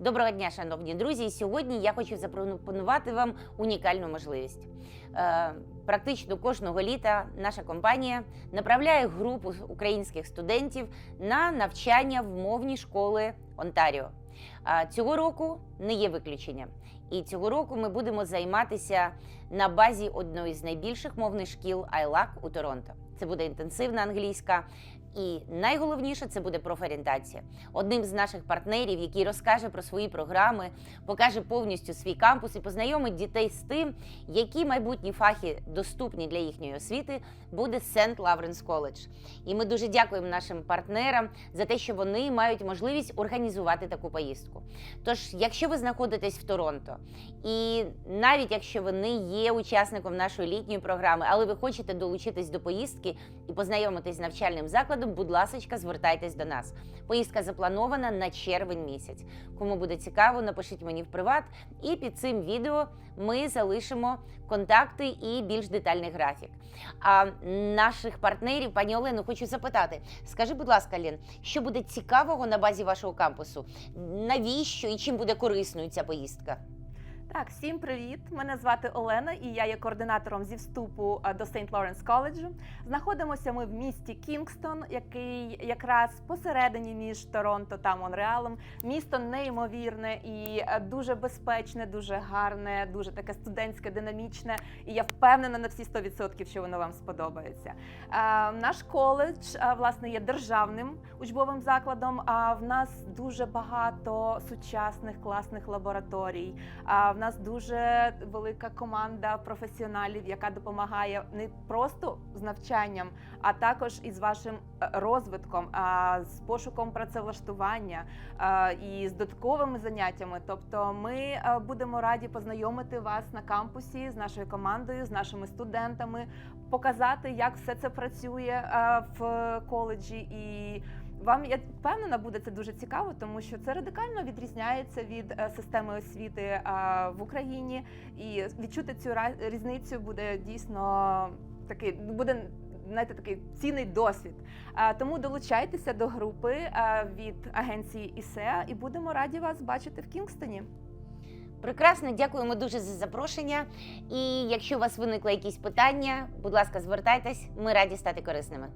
Доброго дня, шановні друзі. Сьогодні я хочу запропонувати вам унікальну можливість. Е, Практично кожного літа наша компанія направляє групу українських студентів на навчання в мовні школи Онтаріо. Цього року не є виключенням. І цього року ми будемо займатися на базі одної з найбільших мовних шкіл ILAC у Торонто. Це буде інтенсивна англійська. І найголовніше це буде профорієнтація. Одним з наших партнерів, який розкаже про свої програми, покаже повністю свій кампус і познайомить дітей з тим, які майбутні фахи доступні для їхньої освіти, буде St. Lawrence College. І ми дуже дякуємо нашим партнерам за те, що вони мають можливість організувати таку поїздку. Тож, якщо ви знаходитесь в Торонто, і навіть якщо ви не є учасником нашої літньої програми, але ви хочете долучитись до поїздки і познайомитись з навчальним закладом, будь ласка, звертайтесь до нас. Поїздка запланована на червень місяць. Кому буде цікаво, напишіть мені в приват, і під цим відео ми залишимо контакти і більш детальний графік. А наших партнерів, пані Олену, хочу запитати: скажи, будь ласка, Лін, що буде цікавого на базі вашого кампусу? Навіщо і чим буде корисною ця поїздка? Так, всім привіт! Мене звати Олена, і я є координатором зі вступу до St. Lawrence College. Знаходимося ми в місті Кінгстон, який якраз посередині між Торонто та Монреалом. Місто неймовірне і е, дуже безпечне, дуже гарне, дуже таке студентське, динамічне. І я впевнена на всі 100%, що воно вам сподобається. Наш коледж власне є державним учбовим закладом. А в нас дуже багато сучасних класних лабораторій. В нас дуже велика команда професіоналів, яка допомагає не просто з навчанням, а також із вашим е, розвитком, з пошуком працевлаштування і з додатковими заняттями. Тобто, ми е, будемо раді познайомити вас на кампусі з нашою командою, з нашими студентами, показати, як все це працює е, в коледжі і. Вам я впевнена, буде це дуже цікаво, тому що це радикально відрізняється від е, системи освіти е, в Україні, і відчути цю різницю буде дійсно такий буде. Знаєте, такий цінний досвід. А, тому долучайтеся до групи е, від агенції ІСЕА і будемо раді вас бачити в Кінгстоні. Прекрасно, дякуємо дуже за запрошення. І якщо у вас виникли якісь питання, будь ласка, звертайтесь, ми раді стати корисними.